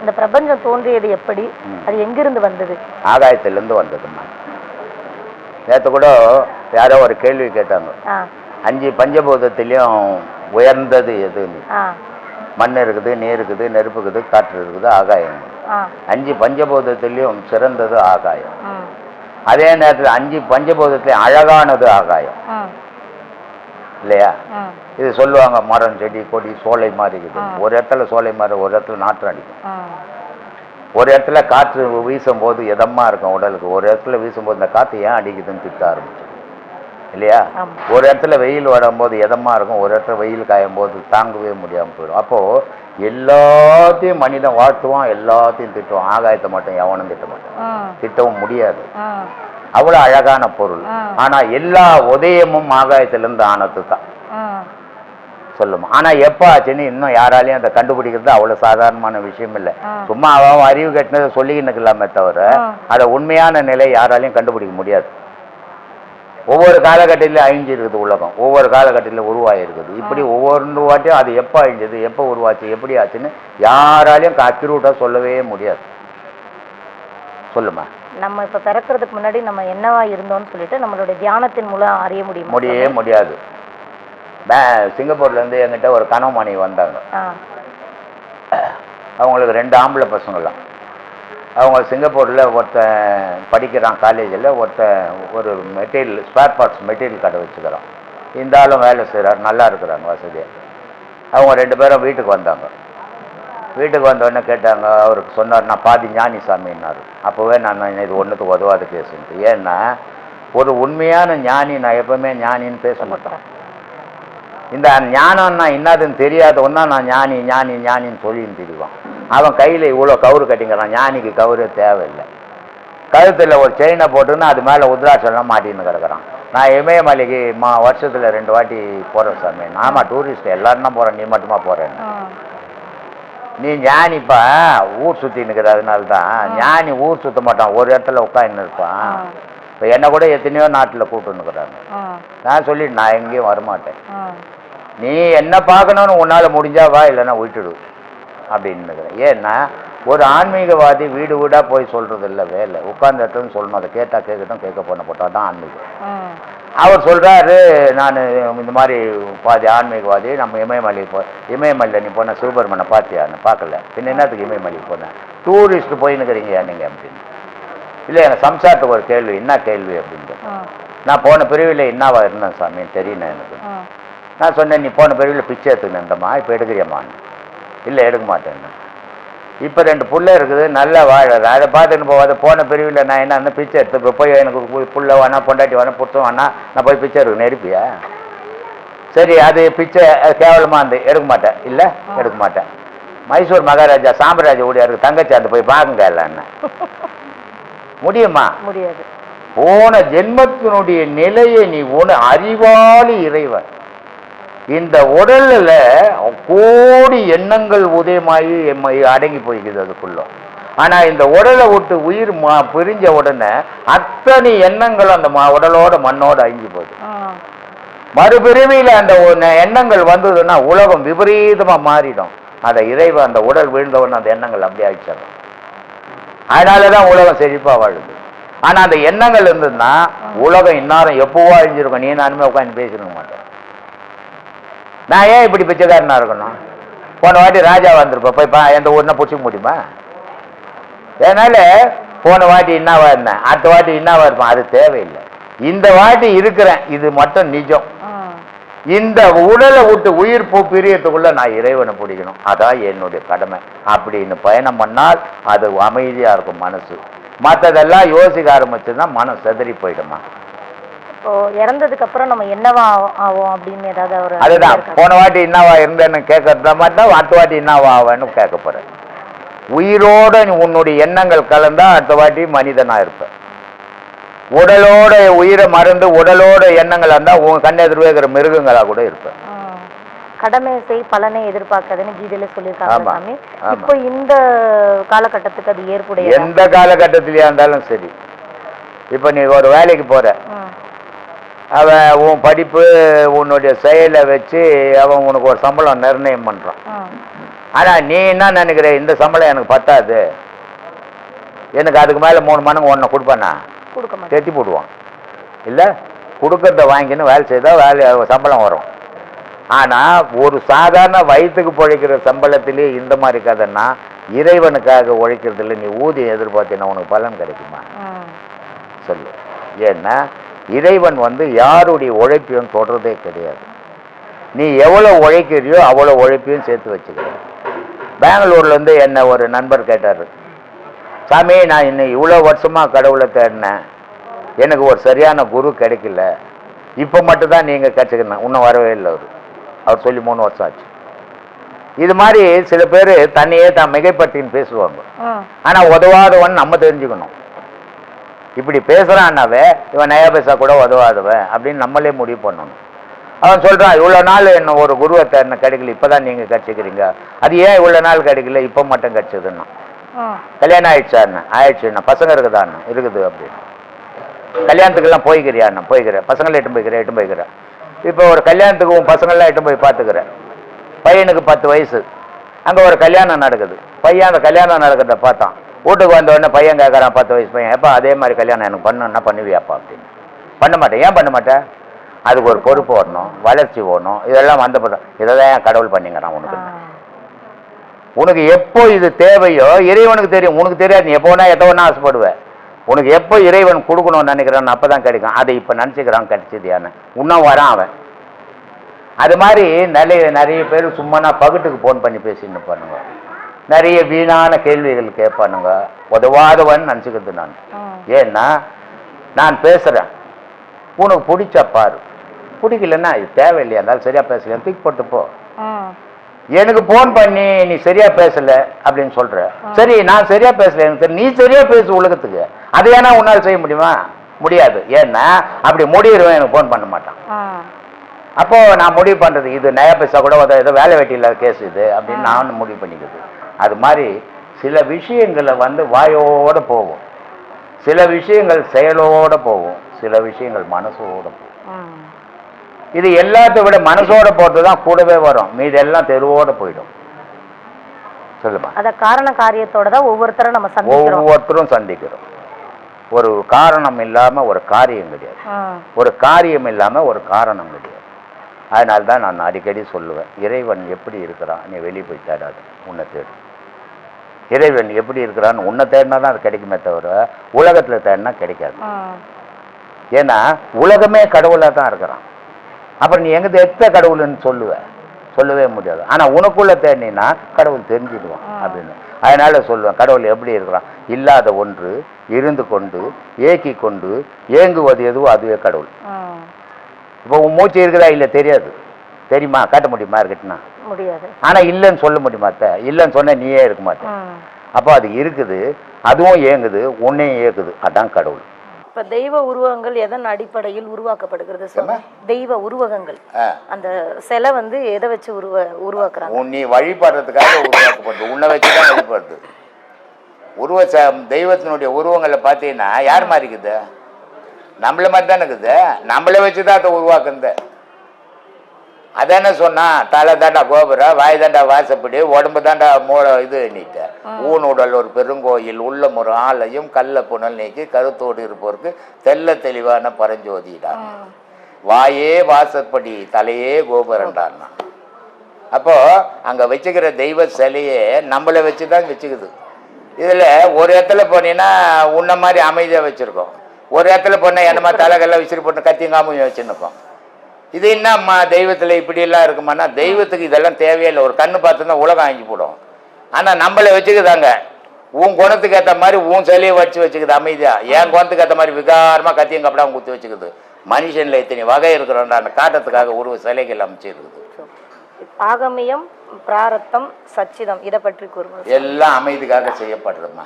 இந்த பிரபஞ்சம் தோன்றியது எப்படி? அது எங்கிருந்து வந்தது? ஆகாயத்திலேருந்து வந்ததும்மா. நேற்று கூட யாரோ ஒரு கேள்வி கேட்டாங்க. அஞ்சு பஞ்சபூதத்திலையும் உயர்ந்தது எதுன்னு. மண் இருக்குது நீர் இருக்குது நெருப்பு இருக்குது காற்று இருக்குது ஆகாயம். அஞ்சு பஞ்சபூதத்திலையும் சிறந்தது ஆகாயம். அதே நேரத்தில் அஞ்சு பஞ்சபூதத்திலையும் அழகானது ஆகாயம். இல்லையா? இது சொல்லுவாங்க மரம் செடி கொடி சோலை மாதிரி இருக்குது. ஒரு இடத்துல சோலை மாதிரி ஒரு இடத்துல நாற்றம் அடிக்கும். ஒரு இடத்துல காற்று வீசும்போது இதமா இருக்கும் உடலுக்கு. ஒரு இடத்துல வீசும்போது இந்த காற்று ஏன் அடிக்குதுன்னு திட்ட ஆரம்பிச்சு இல்லையா. ஒரு இடத்துல வெயில் வரும்போது இதமா இருக்கும். ஒரு இடத்துல வெயில் காயும் போது தாங்கவே முடியாம போயிடும். அப்போ எல்லாத்தையும் மனிதன் வாழ்த்துவான் எல்லாத்தையும் திட்டுவான். ஆகாயத்தை மட்டும் எவனும் திட்ட மாட்டான். திட்டவும் முடியாது. அவ்வளவு அழகான பொருள். ம். ஆனா எல்லா உதயமும் ஆகாயத்திலிருந்து ஆனது தான் சொல்லுமா. ஆனா எப்ப ஆச்சுன்னு இன்னும் யாராலையும் அதை கண்டுபிடிக்கிறது அவ்வளவு சாதாரணமான விஷயம் இல்லை. சும்மா அவன் அறிவு கட்டினதை சொல்லிக்கின்னு இருக்கலாமே தவிர. அதை உண்மையான நிலை யாராலையும் கண்டுபிடிக்க முடியாது. ஒவ்வொரு காலகட்டத்திலும் அழிஞ்சிருக்குது உலகம். ஒவ்வொரு காலகட்டத்திலும் உருவாகிருக்குது இப்படி ஒவ்வொரு வாட்டியும் அது எப்போ அழிஞ்சது எப்போ உருவாச்சு எப்படி ஆச்சுன்னு யாராலையும் அக்யூரேட்டாக சொல்லவே முடியாது. சொல்லுமா. நம்ம இப்ப பிறக்கிறதுக்கு முன்னாடி நம்ம என்னவா இருந்தோம்னு சொல்லிட்டு நம்மளுடைய தியானத்தின் மூலம் அறிய முடியுமா? முடியவே முடியாது. சிங்கப்பூர்லேருந்து என்கிட்ட ஒரு கனவுமணி வந்தாங்க. அவங்களுக்கு ரெண்டு ஆம்பளை பசங்களாம் அவங்க சிங்கப்பூரில் ஒருத்தன் படிக்கிறான் காலேஜில் ஒருத்தன் ஒரு மெட்டீரியல் ஸ்பேர் பார்ட்ஸ் மெட்டீரியல் கடை வச்சுக்கிறான். இந்த ஆளும் வேலை செய்கிறார் நல்லா இருக்கிறாங்க வசதியாக அவங்க ரெண்டு பேரும் வீட்டுக்கு வந்தாங்க. வீட்டுக்கு வந்த உடனே கேட்டாங்க அவருக்கு சொன்னார் நான் பாதி ஞானி சாமின்னார் அப்போவே நான் இது ஒன்றுக்கு உதவாத பேசுன்ட்டு. ஏன்னா ஒரு உண்மையான ஞானி நான் எப்பவுமே ஞானின்னு பேச மாட்டேன் இந்த ஞானம்னா என்னதுன்னு தெரியாதவன்னா நான் ஞானி ஞானி ஞானின்னு சொல்லின்னு திரிவான். அவன் கையில் இவ்வளோ கவுரு கட்டிங்கிறான் ஞானிக்கு கவுரு தேவையில்லை. கழுத்தில் ஒரு செயினை போட்டுன்னு அது மேலே உத்ராட்சம்லாம் மாட்டின்னு கிடக்குறான். நான் இமயமலைக்கு மா வருஷத்தில் ரெண்டு வாட்டி போகிறேன் சாமி. நாம டூரிஸ்ட் எல்லாரும் தான் போகிறேன் நீ மட்டுமா போகிறேன்னு நீ ஞானிப்பா ஊர் சுற்றி நிற்கிறதுனால தான் ஞானி ஊர் சுத்த மாட்டான். ஒரு இடத்துல உட்காந்து இருப்பான். இப்போ என்னை கூட எத்தனையோ நாட்டில் கூப்பிட்டுன்னுக்குறாங்க நான் சொல்லிட்டு நான் எங்கேயும் வரமாட்டேன். நீ என்ன பார்க்கணும்னு உன்னால் முடிஞ்சா வா இல்லைன்னா விட்டுடு. அப்படின்னு ஏன்னா ஒரு ஆன்மீகவாதி வீடு வீடாக போய் சொல்கிறது இல்லை வேலை. உட்கார்ந்த இடத்துன்னு சொல்லணும். அதை கேட்டால் கேட்கட்டும் கேட்க பண்ண போட்டால் தான் ஆன்மீகம். அவர் சொல்கிறாரு நான் இந்த மாதிரி பாதி ஆன்மீகவாதி நம்ம இமயமலை போ இமயமலையில் நீ போன சிவபெருமனை பார்த்தியான்னு பார்க்கல. பின்ன என்னத்துக்கு இமயமலைக்கு போனேன் டூரிஸ்ட் போயின்னுக்கிறீங்க நீங்கள் அப்படின்னு. இல்லை எனக்கு சம்சாரத்துக்கு ஒரு கேள்வி என்ன கேள்வி அப்படின்ட்டு நான் போன பிரிவில் என்னவா இருந்தேன் சாமி? தெரியல எனக்கு. நான் சொன்னேன் நீ போன பிரிவில் பிச்சை எடுத்துக்கினேன்டம்மா இப்போ எடுக்கிறியம்மான்னு இல்லை எடுக்க மாட்டேன்னு இப்போ ரெண்டு புள்ள இருக்குது நல்லா வாழறது. அதை பார்த்துன்னு போகாத போன பிரிவில் நான் என்ன பிச்சை எடுத்து போய் எனக்கு புள்ள வேணா பொண்டாட்டி வேணா புத்தம் வேணா நான் போய் பிச்சை எடுக்கணும். நெருப்பியா? சரி அது பிச்சை கேவலமாக இருந்து எடுக்க மாட்டேன். இல்லை எடுக்க மாட்டேன். மைசூர் மகாராஜா சாம்ராஜ்ய ஊழியருக்கு தங்கச்சி அந்த போய் பாருங்க இல்லைன்னு முடியுமா? முடியாது. போன ஜென்மத்தினுடைய நிலையை நீ உண அறிவாளி இறைவன். இந்த உடல்ல கோடி எண்ணங்கள் உதயமாகி எம்ம- அடங்கி போய்க்குது அதுக்குள்ள. ஆனா இந்த உடலை விட்டு உயிர் மா- பிரிஞ்ச உடனே அத்தனை எண்ணங்கள் அந்த ம- உடலோட மண்ணோட அழிஞ்சு போகுது. ம் மறுபிறவியில அந்த எண்ணங்கள் வந்ததுன்னா உலகம் விபரீதமா மாறிடும். அந்த இறைவன் அந்த உடல் விழுந்தவொடனே அந்த எண்ணங்கள் அப்படியே ஆயிடுச்சாங்க அதனாலதான் உலகம் செழிப்பா வாழுது. ஆனா அந்த எண்ணங்கள் இருந்ததுன்னா உலகம் இன்னாரம் எப்பவோ அழிஞ்சிருக்கும். நீ நானுமே உட்காந்து பேசிருக்க மாட்டேன். நான் ஏன் இப்படி பிச்சைக்காரனா இருக்கணும்? போன வாட்டி ராஜா வந்திருப்பேன் போய் பா எந்த ஊர்னா பிடிச்சிக்க முடியுமா? அதனால போன வாட்டி என்னவா இருந்தேன் அடுத்த வாட்டி என்னவா இருப்பேன் அது தேவையில்லை. இந்த வாட்டி இருக்கிறேன் இது மட்டும் நிஜம். இந்த உடலை விட்டு உயிர் பூ பிரியத்துக்குள்ள நான் இறைவனை பிடிக்கணும். அதான் என்னுடைய கடமை. அப்படின்னு பயணம் பண்ணால் அது அமைதியா இருக்கும் மனசு. மற்றதெல்லாம் யோசிக்க ஆரம்பிச்சுன்னா மனம் செதறி போயிடுமா? இப்போ இறந்ததுக்கு அப்புறம் நம்ம என்னவா ஆவோம் அப்படின்னு ஏதாவது ஒரு அதுதான்? போன வாட்டி என்னவா இருந்தேன்னு கேட்கறத மட்டும் அடுத்த வாட்டி என்னவா ஆவேன்னு கேட்க போறேன். உயிரோட உன்னுடைய எண்ணங்கள் கலந்தா அடுத்த வாட்டி மனிதனா இருப்ப. உடலோட உயிரை மறந்து உடலோட எண்ணங்கள் இருந்தா உன் கண்ணெதிர்வே இருக்கிற மிருகங்களா கூட இருப்பேன். கடமை செய் பலனை எதிர்பார்க்காதுன்னு கீதையில சொல்லியிருக்காங்க. இப்போ இந்த காலகட்டத்துக்கு அது ஏற்புடைய எந்த காலகட்டத்திலயா இருந்தாலும் சரி. இப்போ நீ ஒரு வேலைக்கு போற. அவன் உன் படிப்பு உன்னுடைய செயலை வச்சு அவன் உனக்கு ஒரு சம்பளம் நிர்ணயம் பண்றான். ஆனால் நீ என்ன நினைக்கிற? இந்த சம்பளம் எனக்கு பத்தாது. எனக்கு அதுக்கு மேலே மூணு மடங்கு ஒன்றை மாட்டேன். கட்டி போடுவான். இல்லை? கொடுக்கறத வாங்கின்னு வேலை செய்தால் வேலை சம்பளம் வரும். ஆனால் ஒரு சாதாரண வயிற்றுக்கு பிழைக்கிற சம்பளத்திலே இந்த மாதிரி கதைன்னா இறைவனுக்காக உழைக்கிறதுல நீ ஊதியம் எதிர்பார்த்தீங்கன்னா உனக்கு பலன் கிடைக்குமா. சொல்லு. ஏன்னா இறைவன் வந்து யாருடைய உழைப்பையும் தொடர்றதே கிடையாது. நீ எவ்வளோ உழைக்கிறியோ அவ்வளோ உழைப்பையும் சேர்த்து வச்சுக்கிற. பெங்களூர்லேருந்து என்ன ஒரு நண்பர் கேட்டார் சாமி நான் இன்னும் இவ்வளோ வருஷமாக கடவுளை தேடினேன். எனக்கு ஒரு சரியான குரு கிடைக்கல. இப்போ மட்டும்தான் நீங்கள் கற்றுக்கணும் இன்னும் வரவே இல்லை அவர். அவர் சொல்லி மூணு வருஷம் ஆச்சு. இது மாதிரி சில பேர் தன்னையே தான் மிகைப்படுத்தின்னு பேசுவாங்க. ஆனால் உதவாதவன் நம்ம தெரிஞ்சுக்கணும். இப்படி பேசுகிறான்னாவே இவன் நயா பேசா கூட உதவாதவன் அப்படின்னு நம்மளே முடிவு பண்ணணும். அவன் சொல்கிறான் இவ்வளோ நாள் என்ன ஒரு குருவை தேடின கிடைக்கல இப்போ தான் நீங்கள் கட்சிக்கிறீங்க. அது ஏன் இவ்வளோ நாள் கிடைக்கல? இப்போ மட்டும் கிடச்சதுன்னா. கல்யாணம் ஆயிடுச்சாண்ணா ஆயிடுச்சுண்ணா பசங்க இருக்குதாண்ணா இருக்குது அப்படின்னு. கல்யாணத்துக்கெல்லாம் போய்க்கிறியாண்ணா போய்க்கிறேன் பசங்களை எட்டு போய்க்கிறேன் எட்டு போய்க்கிறேன் இப்போ ஒரு கல்யாணத்துக்கு உன் பசங்கள்லாம் எட்டு போய் பார்த்துக்கிறேன் பையனுக்கு பத்து வயசு. அங்கே ஒரு கல்யாணம் நடக்குது. பையன் அந்த கல்யாணம் நடக்கிறத பார்த்தான். வீட்டுக்கு வந்த உடனே பையன் கேட்குறான் பத்து வயசு பையன். எப்போ அதே மாதிரி கல்யாணம் எனக்கு பண்ணணுன்னா பண்ணுவியாப்பா அப்படின்னு. பண்ண மாட்டேன். ஏன் பண்ண மாட்டேன் அதுக்கு ஒரு பொறுப்பு வரணும் வளர்ச்சி வரணும். இதெல்லாம் வந்த பிறகு இதை தான் ஏன் கடவுள் பண்ணிங்கிறான் உனக்கு. உனக்கு எப்போ இது தேவையோ இறைவனுக்கு தெரியும். உனக்கு தெரியாது நீ எப்போ வேணா எத்த வேணா ஆசைப்படுவ. உனக்கு எப்போ இறைவன் கொடுக்கணும்னு நினைக்கிறான் அப்போ தான் கிடைக்கும். அதை இப்போ நினச்சிக்கிறான் கிடைச்சது யானை இன்னும் வரான் அவன். அது மாதிரி நிறைய நிறைய பேர் சும்மா பகட்டுக்கு ஃபோன் பண்ணி பேசின்னு பண்ணுங்க நிறைய வீணான கேள்விகள் கேட்பானுங்க. உதவாதவன் நினச்சிக்கிறது நான். ஏன்னா நான் பேசுகிறேன் உனக்கு பிடிச்சா பாரு. பிடிக்கலன்னா இது தேவையில்லையா? இருந்தாலும் சரியாக பேசலையா தூக்கி போட்டு போ. எனக்கு ஃபோன் பண்ணி நீ சரியா பேசல அப்படின்னு சொல்ற. சரி நான் சரியா பேசல. எனக்கு தெரியும். நீ சரியா பேசு உலகத்துக்கு. அதை ஏன்னா உன்னால் செய்ய முடியுமா? முடியாது. ஏன்னா அப்படி முடியிறவன் எனக்கு ஃபோன் பண்ண மாட்டான். அப்போ நான் முடிவு பண்றது இது நயா பைசா கூட ஏதோ வேலை வெட்டி இல்லாத கேஸ் இது அப்படின்னு நான் முடிவு பண்ணிக்கிறது. அது மாதிரி சில விஷயங்களை வந்து வாயோட போகும். சில விஷயங்கள் செயலோட போகும். சில விஷயங்கள் மனசோட போகும். இது எல்லாத்தை விட மனசோட போறது தான் கூடவே வரும். மீதி எல்லாம் தெருவோட போயிடும். சொல்லுமா? அத காரண காரியத்தோட தான் ஒவ்வொருத்தரும் நம்ம சந்திக்கிறோம். ஒவ்வொருத்தரும் சந்திக்கிறோம். ஒரு காரணம் இல்லாம ஒரு காரியம் கிடையாது. ஒரு காரியம் இல்லாம ஒரு காரணம் கிடையாது. அதனால தான் நான் அடிக்கடி சொல்லுவேன். இறைவன் எப்படி இருக்கிறான்? நீ வெளியே போய் தேடாது. உன்னை தேடு. இறைவன் எப்படி இருக்கிறான்னு உன்னை தேடினா தான் அது கிடைக்குமே தவிர உலகத்துல தேடினா கிடைக்காது. ஏன்னா உலகமே கடவுளாக தான் இருக்கிறான். அப்புறம் நீ எங்க எத்த கடவுள்னு சொல்லுவ? சொல்லவே முடியாது. ஆனா உனக்குள்ள தேடினா கடவுள் தெரிஞ்சிடுவான் அப்படின்னு. அதனால சொல்லுவேன் கடவுள் எப்படி இருக்கிறான்? இல்லாத ஒன்று இருந்து கொண்டு ஏக்கி கொண்டு ஏங்குவது எதுவோ அதுவே கடவுள். இப்போ உன் மூச்சு இருக்குதா? இல்லை தெரியாது. தெரியுமா? காட்ட முடியுமா இருக்கட்டுனா முடியாது. ஆனா இல்லைன்னு சொல்ல முடியுமா அத்தை? இல்லைன்னு சொன்னா நீயே இருக்க மாட்டேன். அப்போ அது இருக்குது அதுவும் ஏங்குது உன்னையும் ஏக்குது அதான் கடவுள். இப்ப தெய்வ உருவங்கள் எதன் அடிப்படையில் உருவாக்கப்படுகிறது சொல்லுங்க தெய்வ உருவகங்கள். அந்த சிலை வந்து எதை வச்சு உருவ உருவாக்குறாங்க? நீ வழிபடுறதுக்காக உருவாக்கப்படுது. உன்னை வச்சு தான் வழிபடுது. உருவ தெய்வத்தினுடைய உருவங்களை பார்த்தீங்கன்னா யார் மாதிரி இருக்குது நம்மள மாதிரி தானே இருக்குது. நம்மளை வச்சு தான் அதை உருவாக்குந்த அதானே சொன்னா தலை தாண்டா கோபுரம் வாய் தாண்டா வாசப்படி உடம்பு தாண்டா மூளை இது நீட்ட. ஊன் உடல் ஒரு பெருங்கோயில் உள்ளம் ஒரு ஆலயம் கள்ள புனல் நீக்கி கருத்தோடு இருப்போருக்கு தெல்ல தெளிவான பரஞ்சோதிடா. வாயே வாசப்படி தலையே கோபுரண்டான்னா. அப்போ அங்க வச்சுக்கிற தெய்வ சிலையே நம்மளை வச்சு தான் வச்சுக்குது. இதுல ஒரு இடத்துல போனீங்கன்னா உன்ன மாதிரி அமைதியா வச்சிருக்கோம். ஒரு இடத்துல போனா என்ன மாதிரி தலைகள்லாம் விசிறி போட்டு கத்திங்காம வச்சுருக்கோம் இது என்னம்மா தெய்வத்துல இப்படி எல்லாம் இருக்குமான்னா தெய்வத்துக்கு இதெல்லாம் தேவையில்லை. ஒரு கண்ணு பார்த்துன்னா உலகம் ஆங்கி போடும். ஆனா நம்மளை வச்சுக்குதாங்க. உன் குணத்துக்கு ஏற்ற மாதிரி உன் சிலையை வச்சு வச்சுக்குது அமைதியா. என் குணத்துக்கு ஏற்ற மாதிரி விகாரமா கத்தியும் கப்படா குத்தி வச்சுக்குது. மனுஷன்ல இத்தனை வகை இருக்கிறோன்ற காட்டத்துக்காக உருவ சிலைகள் அமைச்சிருக்குது. ஆகமியம் பிராரத்தம் சச்சிதம் இதை பற்றி கூறுங்கள். எல்லாம் அமைதிக்காக செய்யப்படுறதுமா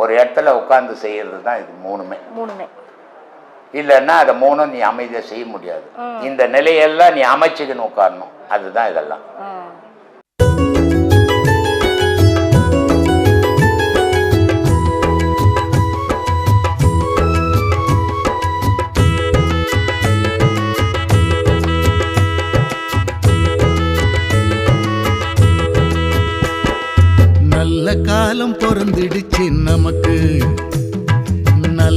ஒரு இடத்துல உட்கார்ந்து செய்யறது தான் இது மூணுமே. மூணுமே. இல்லைன்னா அதை மூணும் நீ அமைதியாக செய்ய முடியாது. இந்த நிலையெல்லாம் நீ அமைச்சுக்கின்னு உட்காரணும் அதுதான் இதெல்லாம். ம் காலம் பிறந்துடுச்சு நமக்கு.